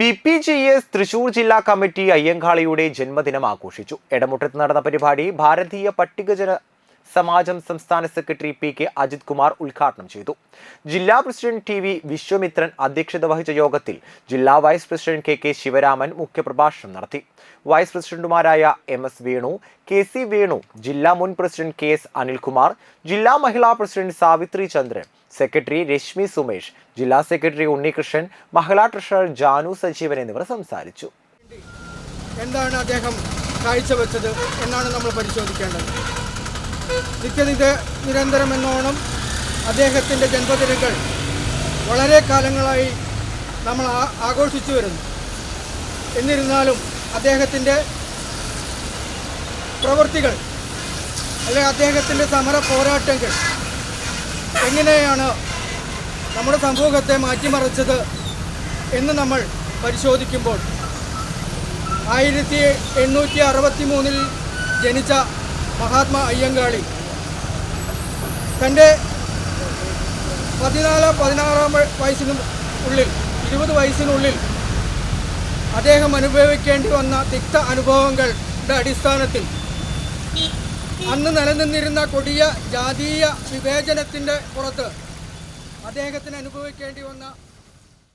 B P G S Thrissur ജില്ലാ committee അയ്യങ്കാളിയുടെ ജന്മദിനം ആഘോഷിച്ചു. എടമുട്ടത്ത് നടന്ന പരിപാടി ഭാരതീയ പട്ടികജന സമാജം സംസ്ഥാന secretary P K Ajith Kumar ഉദ്ഘാടനം ചെയ്തു. ജില്ലാ പ്രസിഡന്റ് ടി വി വിശ്വമിത്രൻ അധ്യക്ഷത വഹിച്ച യോഗത്തിൽ ജില്ലാ vice president K K Sivaraman മുഖ്യപ്രഭാഷണം നടത്തി. വൈസ് പ്രസിഡന്റുമാരായ M S Venu K C Venu ജില്ലാ മുൻ പ്രസിഡന്റ് കെ എസ് അനിൽകുമാർ ജില്ലാ മഹിളാ പ്രസിഡന്റ് സാവിത്രി ചന്ദ്രൻ സെക്രട്ടറി രശ്മി സുമേഷ് ജില്ലാ സെക്രട്ടറി ഉണ്ണികൃഷ്ണൻ മഹിളാ ട്രഷറർ ജാനു സജീവൻ എന്നിവർ സംസാരിച്ചു. എന്താണ് അദ്ദേഹം കാഴ്ചവെച്ചത്? എന്നാണ് നമ്മൾ പരിശോധിക്കേണ്ടത്. നിത്യനിത നിരന്തരം എന്നോണം അദ്ദേഹത്തിന്റെ ജന്മദിനങ്ങൾ വളരെ കാലങ്ങളായി നമ്മൾ ആഘോഷിച്ചു വരുന്നു. എന്നിരുന്നാലും അദ്ദേഹത്തിന്റെ പ്രവൃത്തികൾ അല്ലെങ്കിൽ അദ്ദേഹത്തിന്റെ സമര പോരാട്ടങ്ങൾ എങ്ങനെയാണ് നമ്മുടെ സമൂഹത്തെ മാറ്റിമറിച്ചത് എന്ന് നമ്മൾ പരിശോധിക്കുമ്പോൾ ആയിരത്തി എണ്ണൂറ്റി അറുപത്തി മൂന്നിൽ ജനിച്ച മഹാത്മാ അയ്യങ്കാളി. തന്റെ പതിനാല് പതിനാറാം വയ- വയസ്സിന് ഉള്ളിൽ ഇരുപത് വയസ്സിനുള്ളിൽ അദ്ദേഹം അനുഭവിക്കേണ്ടി വന്ന തിക്ത അനുഭവങ്ങളുടെ അടിസ്ഥാനത്തിൽ അന്ന് നിലനിന്നിരുന്ന കൊടിയ ജാതീയ വിവേചനത്തിന്റെ പുറത്ത് അദ്ദേഹത്തിന് അനുഭവിക്കേണ്ടി വന്ന